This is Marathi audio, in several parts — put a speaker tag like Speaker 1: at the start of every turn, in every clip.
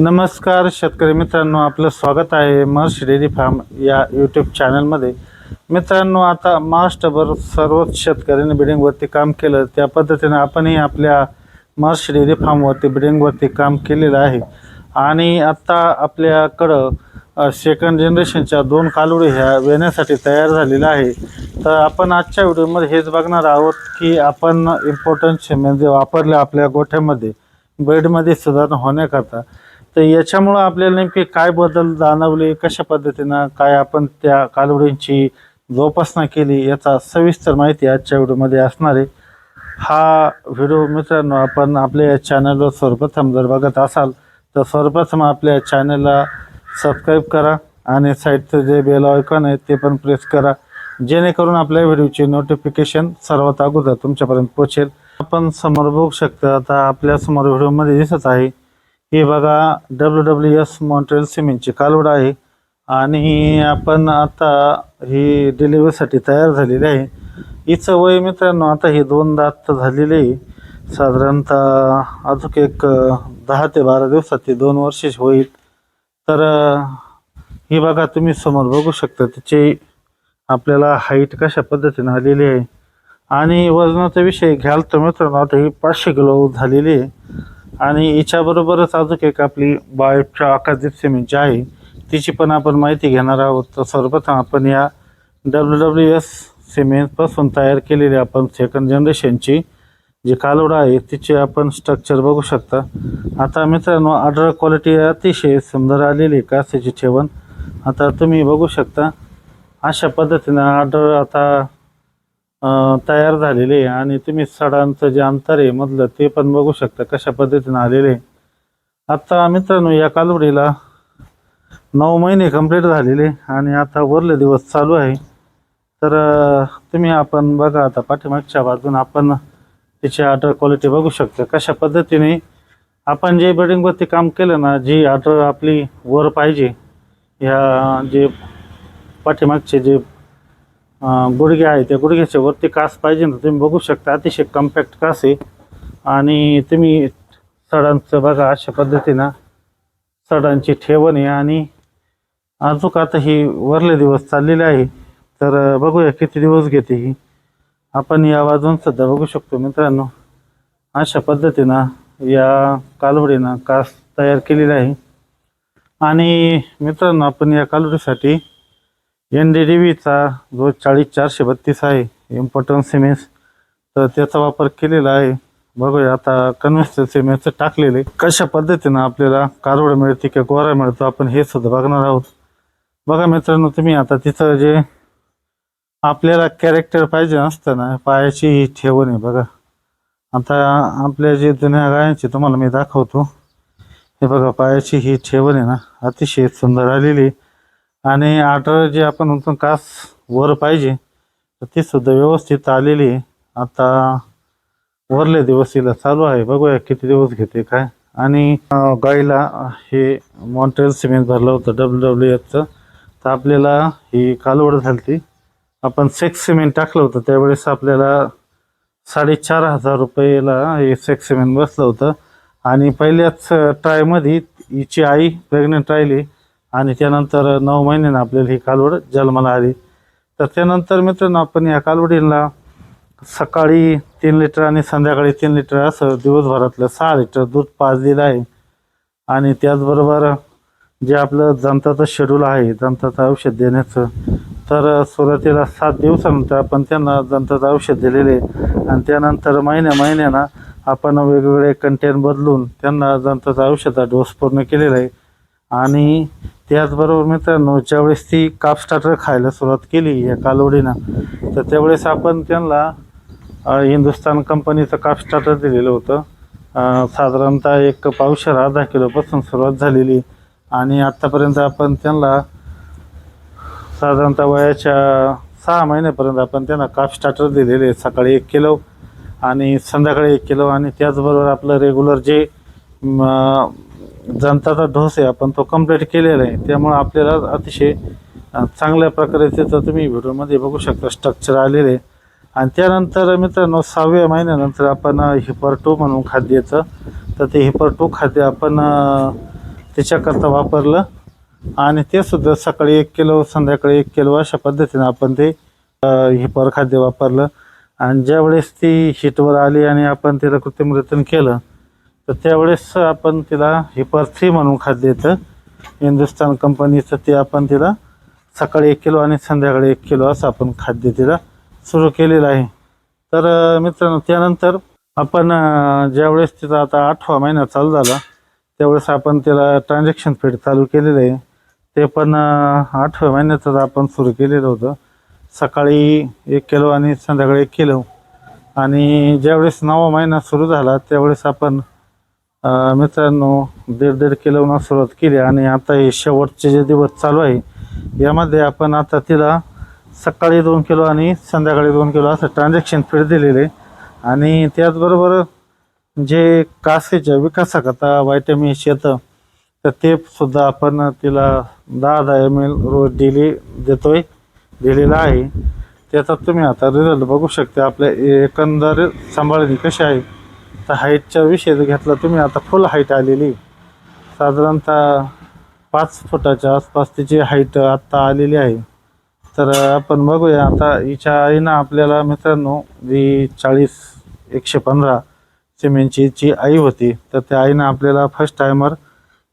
Speaker 1: नमस्कार शेतकरी मित्रांनो आपलं स्वागत आहे महर्षी डेअरी फार्म या यूट्यूब चॅनलमध्ये मित्रांनो आता महाराष्ट्रभर सर्वच शेतकऱ्यांनी बिडिंगवरती काम केलं. त्या पद्धतीने आपणही आपल्या महर्षी डेअरी फार्मवरती बिडिंगवरती काम केलेलं आहे. आणि आत्ता आपल्याकडं सेकंड जनरेशनच्या दोन कालुडी ह्या वेण्यासाठी तयार झालेल्या आहे. तर आपण आजच्या व्हिडिओमध्ये हेच बघणार आहोत की आपण इम्पॉर्टंट म्हणजे वापरल्या आपल्या गोठ्यामध्ये. बेडमध्ये सुधारणा होण्याकरता. तर याच्यामुळं आपल्याला नेमके काय बदल जाणवले? कशा पद्धतीनं? काय आपण त्या कालवडींची जोपासना केली? याचा सविस्तर माहिती आजच्या व्हिडिओमध्ये असणार आहे. हा व्हिडिओ मित्रांनो आपण आपल्या या चॅनलवर सर्वप्रथम जर बघत असाल तर सर्वप्रथम आपल्या चॅनलला सबस्क्राईब करा आणि साईडचं जे बेल आयकॉन आहे ते पण प्रेस करा. जेणेकरून आपल्या व्हिडिओची नोटिफिकेशन सर्वात अगोदर तुमच्यापर्यंत पोहोचेल. आपण समोर बघू शकता आता आपल्यासमोर व्हिडिओमध्ये दिसत आहे हे बघा डब्ल्यू डब्ल्यू एस मॉन्ट्रेल सिमेंटची कालवड आहे. आणि आपण आता ही डिलिव्हरीसाठी तयार झालेली आहे. हिचं वय मित्रांनो आता हे दोन दात झालेले आहे. साधारणतः अजून एक दहा ते बारा दिवसात ते दोन वर्षाची होईल. तर ही बघा तुम्ही समोर बघू शकता तिची आपल्याला हाईट कशा पद्धतीनं आलेली आहे. आणि वजनाचा विषय घ्याल तर मित्रांनो आता ही पाचशे किलो झालेली आहे. आणि याच्याबरोबरच अजून एक आपली बायोच्या आकाशदीप सिमेंट जी आहे तिची पण आपण माहिती घेणार आहोत. तर सर्वप्रथम आपण या डब्ल्यू डब्ल्यू एस सिमेंटपासून तयार केलेली आपण सेकंड जनरेशनची जी कालोड आहे तिचे आपण स्ट्रक्चर बघू शकता. आता मित्रांनो ऑर्डर क्वालिटी अतिशय सुंदर आलेली आहे कासेची ठेवण. आता तुम्ही बघू शकता अशा पद्धतीनं ऑर्डर आता तयार झालेले आहे. आणि तुम्ही सडांचं जे अंतर आहे मधलं ते पण बघू शकता कशा पद्धतीनं आलेले आहे. आता मित्रांनो या कालवडीला नऊ महिने कंप्लीट झालेले आणि आता वरले दिवस चालू आहे. तर तुम्ही आपण बघा आता पाठीमागच्या बाजून आपण तिची ऑर्डर क्वालिटी बघू शकता. कशा पद्धतीने आपण जे बिल्डिंगवरती काम केलं ना जी ऑर्डर आपली वर पाहिजे ह्या जे पाठीमागचे जे गुडघे आहे त्या गुडघ्याच्या वरती कास पाहिजे ना तुम्ही बघू शकता अतिशय कम्पॅक्ट कास आहे. आणि तुम्ही सडांचं बघा अशा पद्धतीनं सडांची ठेवण आहे. आणि अजून आता ही वरले दिवस चाललेले आहे तर बघूया किती दिवस घेते ही. आपण या वाजून सध्या बघू शकतो मित्रांनो. अशा पद्धतीनं या कालवडीनं कास तयार केलेला आहे. आणि मित्रांनो आपण या कालवडीसाठी एन डी डी व्हीचा जो चाळीस चारशे बत्तीस आहे इम्पॉर्टन्ट सिमेंट्स तर त्याचा वापर केलेला आहे. बघूया आता कन्व्हेन्शनल सिमेंटचं टाकलेले कशा पद्धतीनं आपल्याला कारोड मिळते किंवा गोरा मिळतो आपण हे सुद्धा बघणार आहोत. बघा मित्रांनो तुम्ही आता तिथं जे आपल्याला कॅरेक्टर पाहिजे असतं ना पायाची ही ठेवण आहे बघा. आता आपल्या जे जुन्या गायांची तुम्हाला मी दाखवतो. हे बघा पायाची ही ठेवण आहे ना अतिशय सुंदर आलेली आहे. आणि आटर जे आपण म्हणतो कास वर पाहिजे तर ती सुद्धा व्यवस्थित आलेली आहे. आता वरले दिवस हिला चालू आहे. बघूया किती दिवस घेते काय. आणि गाईला हे मॉन्ट्रेल सिमेंट भरलं होतं डब्ल्यू डब्ल्यू एफचं तर आपल्याला ही कालवड झाली आपण सेक्स सिमेंट टाकलं होतं. त्यावेळेस आपल्याला साडेचार हजार रुपयेला हे सेक्स सिमेंट बसलं होतं. आणि पहिल्याच ट्रायमध्ये हिची आई प्रेग्नंट राहिली. आणि त्यानंतर नऊ महिन्यानं आपल्याला ही कालवड जन्माला आली. तर त्यानंतर मित्रांनो आपण या कालवडीला सकाळी तीन लिटर आणि संध्याकाळी तीन लिटर असं दिवसभरातलं सहा लिटर दूध पाजलेलं आहे. आणि त्याचबरोबर जे आपलं जंताचं शेड्यूल आहे जंताचं औषध देण्याचं तर सुरुवातीला सात दिवसानंतर आपण त्यांना जंताचं औषध दिलेले आहे. आणि त्यानंतर महिन्या महिन्यानं आपण वेगवेगळे कंटेन बदलून त्यांना जंताचं औषधा डोस पूर्ण केलेला आहे. आणि त्याचबरोबर मित्रांनो ज्यावेळेस ती काप स्टार्टर खायला सुरुवात केली या कालवडीनं तर त्यावेळेस आपण त्यांना हिंदुस्तान कंपनीचं काप स्टार्टर दिलेलं होतं. साधारणतः एक पावशर अर्धा किलोपासून सुरुवात झालेली. आणि आत्तापर्यंत आपण त्यांना साधारणतः वयाच्या सहा महिन्यापर्यंत आपण त्यांना काप स्टार्टर दिलेले सकाळी एक किलो आणि संध्याकाळी एक किलो. आणि त्याचबरोबर आपलं रेग्युलर जे जनताचा डोस आहे. आपण तो कंप्लीट केलेला आहे. त्यामुळं आपल्याला अतिशय चांगल्या प्रकारे त्याचं तुम्ही व्हिडिओमध्ये बघू शकता. स्ट्रक्चर आलेले आहे. आणि त्यानंतर मित्रांनो सहाव्या महिन्यानंतर आपण हिपर टू म्हणून खाद्याचं तर ते हिपर टू खाद्य आपण त्याच्याकरता वापरलं. आणि ते सुद्धा सकाळी एक किलो संध्याकाळी एक किलो अशा पद्धतीनं आपण ते हिपर खाद्य वापरलं. आणि ज्यावेळेस ती हिटवर आली आणि आपण तिला कृत्रिम रेतन केलं तर त्यावेळेस आपण तिला हिपर थ्री म्हणून खाद्य येतं. हिंदुस्तान कंपनीचं ते आपण तिला सकाळी एक किलो आणि संध्याकाळी एक किलो असं आपण खाद्य तिला सुरू केलेलं आहे. तर मित्रांनो त्यानंतर आपण ज्यावेळेस तिचा आता आठवा महिना चालू झाला त्यावेळेस आपण तिला ट्रान्झॅक्शन फीड चालू केलेलं आहे. ते पण आठव्या महिन्यातच आपण सुरू केलेलं होतं. सकाळी एक किलो आणि संध्याकाळी एक किलो. आणि ज्यावेळेस नवा महिना सुरू झाला त्यावेळेस आपण मित्रांनो दीड दीड किलोनं सुरुवात केली आणि आता हे शेवटचे जे दिवस चालू आहे यामध्ये आपण आता तिला सकाळी दोन किलो आणि संध्याकाळी दोन किलो असं ट्रान्झॅक्शन फीड दिलेले आणि त्याचबरोबर जे कासेच्या विकासाकरता व्हायटमिन्स येतं तर ते सुद्धा आपण तिला दहा दहा एम एल रोज डेली देतोय दिलेला आहे. त्याचा तुम्ही आता रिझल्ट बघू शकता. आपल्या एकंदर सांभाळणी कशी आहे तर हाईटच्या विषय घेतला तुम्ही आता फुल हाईट आलेली. साधारणतः पाच फुटाच्या आसपास तिची हाईट आत्ता आलेली आहे. तर आपण बघूया आता हिच्या आईनं आपल्याला मित्रांनो जी चाळीस एकशे पंधरा सिमेंटची जी आई होती तर त्या आईनं आपल्याला फर्स्ट टायमर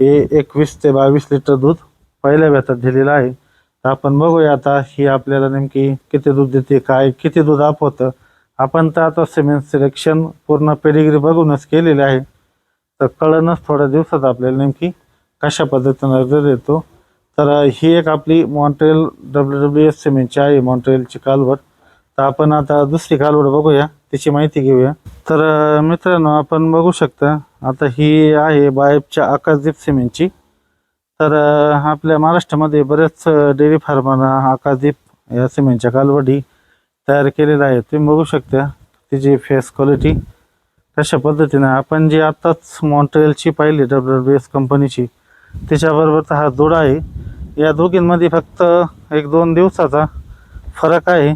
Speaker 1: हे एकवीस ते बावीस लिटर दूध पहिल्या व्यथात दिलेलं आहे. तर आपण बघूया आता ही आपल्याला नेमकी किती दूध देते काय किती दूध आपवतं आपण तर आता सिमेंट सिलेक्शन पूर्ण पेडिग्री बघूनच केलेले आहे. तर कळणच थोड्या दिवसात आपल्याला नेमकी कशा पद्धतीनं अर्ज देतो. तर ही एक आपली मॉन्ट्रेल डब्ल्यू डब्ल्यू एस सिमेंटची आहे मॉन्ट्रेलची कालवड. तर आपण आता दुसरी कालवड बघूया त्याची माहिती घेऊया. तर मित्रांनो आपण बघू शकता आता ही आहे बायबच्या आकाशदीप सिमेंटची. तर आपल्या महाराष्ट्रामध्ये बरेच डेअरी फार्मांना आकाशदीप या सिमेंटच्या कालवडी तयार केलेला आहे. तुम्ही बघू शकता तिची फेस क्वालिटी तशा पद्धतीनं. आपण जी आत्ताच मॉन्ट्रेलची पाहिली डब्ल्यू डब्ल्यू एस कंपनीची त्याच्याबरोबर तर हा जोडा आहे. या दोघींमध्ये फक्त एक दोन दिवसाचा फरक आहे.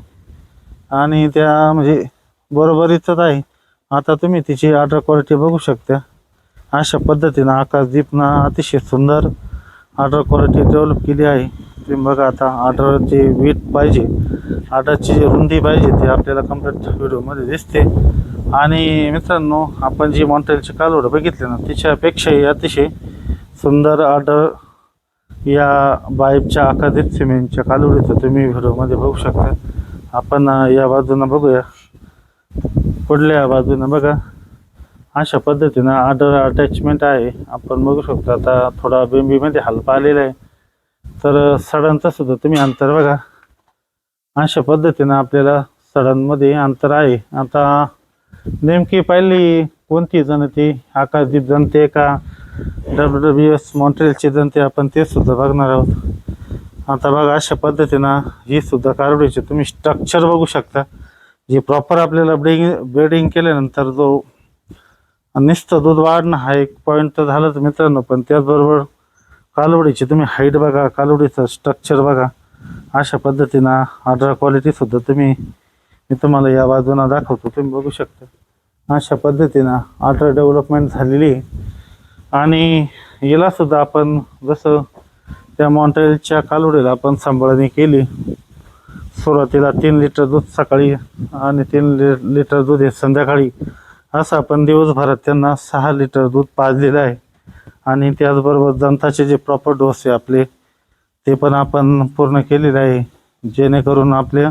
Speaker 1: आणि त्या म्हणजे बरोबरीचंच आहे. आता तुम्ही तिची ऑर्डर क्वालिटी बघू शकता. अशा पद्धतीनं आकाशदीपनं अतिशय सुंदर ऑर्डर क्वालिटी डेव्हलप केली आहे. तुम्ही बघा आता ऑर्डरची वीट पाहिजे. ऑर्डरची जी रुंदी पाहिजे ती आपल्याला कंप्लीट व्हिडिओमध्ये दिसते. आणि मित्रांनो आपण जी मॉन्टेलची कालवड बघितली ना तिच्यापेक्षाही अतिशय सुंदर ऑर्डर या बाईबच्या आकादित सिमेंटच्या कालवडीचं तुम्ही व्हिडिओमध्ये बघू शकता. आपण या बाजूनं बघूया. पुढल्या बाजूनं बघा. अशा पद्धतीनं आर्डर अटॅचमेंट आहे. आपण बघू शकतो आता थोडा बेंबीमध्ये हलपा आलेला आहे. तर सडांचं सुद्धा तुम्ही अंतर बघा. अशा पद्धतीनं आपल्याला सडांमध्ये अंतर आहे. आता नेमकी पाहिली कोणती जनते? आकाशदीप जनते का? डब्ल्यू डब्ल्यू एस मॉन्ट्रेलची जनते आपण ते सुद्धा बघणार आहोत. आता बघा अशा पद्धतीनं ही सुद्धा कारवडीचे तुम्ही स्ट्रक्चर बघू शकता. जे प्रॉपर आपल्याला ब्रेडिंग ब्रेडिंग केल्यानंतर जो नुसतं दूध वाढणं हा एक पॉईंट तर झालाच मित्रांनो पण त्याचबरोबर कालवडीची तुम्ही हाईट बघा कालवडीचं स्ट्रक्चर बघा. अशा पद्धतीनं ऑर्डर क्वालिटीसुद्धा तुम्ही मी तुम्हाला या बाजूनं दाखवतो तुम्ही बघू शकता. अशा पद्धतीनं ऑर्डर डेव्हलपमेंट झालेली आहे. आणि यालासुद्धा आपण जसं त्या मॉन्टेलच्या कालवडीला आपण सांभाळणी केली सुरुवातीला तीन लिटर दूध सकाळी आणि तीन लि लिटर दूध हे संध्याकाळी असं आपण दिवसभरात त्यांना सहा लिटर दूध पाजलेलं आहे. आणि त्याचबरोबर दंताचे जे प्रॉपर डोस आहे आपले ते पण आपण पूर्ण केलेले आहे. जेणेकरून आपल्या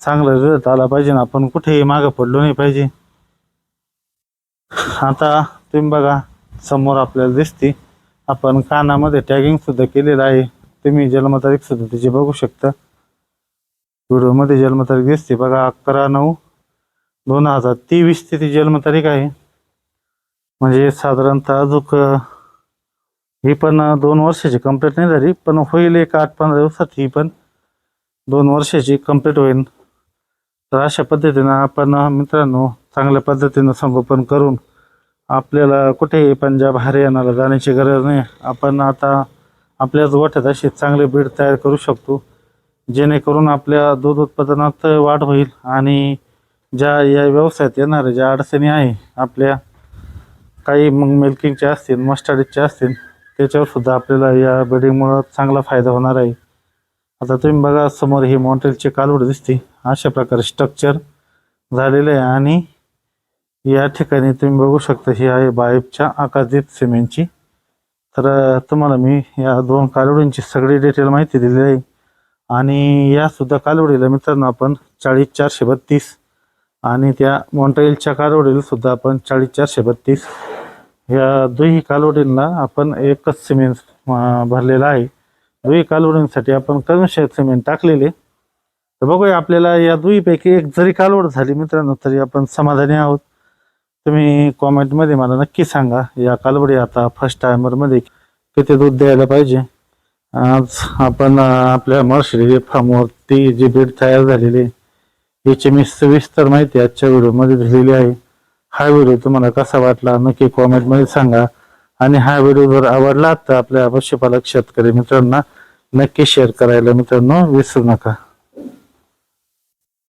Speaker 1: चांगला रिझल्ट आला पाहिजे ना आपण कुठेही मागं पडलो नाही पाहिजे. आता तुम्ही बघा समोर आपल्याला दिसते आपण कानामध्ये टॅगिंग सुद्धा केलेलं आहे. तुम्ही जन्मतारीख सुद्धा त्याची बघू शकता. व्हिडिओमध्ये जन्मतारीख दिसते बघा अकरा नऊ दोन हजार तेवीस ती जन्मतारीख आहे. म्हणजे साधारणतः अजूक ही पण दोन वर्षाची कंप्लीट नाही झाली पण होईल एक आठ पंधरा दिवसात ही पण दोन वर्षाची कंप्लीट होईल. तर अशा पद्धतीनं आपण मित्रांनो चांगल्या पद्धतीनं संगोपन करून आपल्याला कुठेही पंजाब हरियाणाला जाण्याची गरज नाही. आपण आता आपल्याच गोठ्यात अशी चांगले बीड तयार करू शकतो जेणेकरून आपल्या दूध उत्पादनात वाढ होईल आणि ज्या या व्यवसायात येणाऱ्या ज्या अडचणी आहे आपल्या काही मग मिल्किंगच्या असतील मस्टर्डच्या असतील त्याच्यावर सुद्धा आपल्याला या बिल्डिंगमुळं चांगला फायदा होणार आहे. आता तुम्ही बघा समोर ही मॉन्टेलची कालवड दिसते. अशा प्रकारे स्ट्रक्चर झालेलं आहे आणि या ठिकाणी तुम्ही बघू शकता ही आहे बाईबच्या आकाशदीप सिमेंटची. तर तुम्हाला मी या दोन कालवडींची सगळी डिटेल माहिती दिलेली आहे. आणि यासुद्धा कालवडीला मित्रांनो आपण चाळीस चारशे बत्तीस आणि त्या मॉन्ट्रेलच्या कालवडीला सुद्धा आपण चाळीस चारशे बत्तीस या दुही कालवडींना आपण एकच सिमेंट भरलेला आहे. दुही कालवडींसाठी आपण कर्मशेत सिमेंट टाकलेले. तर बघूया आपल्याला या दुईपैकी एक जरी कालवड झाली मित्रांनो तरी आपण समाधानी आहोत. तुम्ही कॉमेंटमध्ये मला नक्की सांगा या कालवडी आता फर्स्ट टायमरमध्ये किती दूध द्यायला पाहिजे? आज आपण आपल्या मर्शरी फार्मवरती जी बीड तयार झालेली याची मी सविस्तर माहिती आजच्या व्हिडिओमध्ये दिलेली आहे. हा व्हिडिओ तुम्हाला कसा वाटला नक्की कॉमेंटमध्ये सांगा. आणि हा व्हिडिओ जर आवडला तर आपल्या पशुपालक शेतकरी मित्रांना नक्की शेअर करायला मित्रांनो विसरू नका.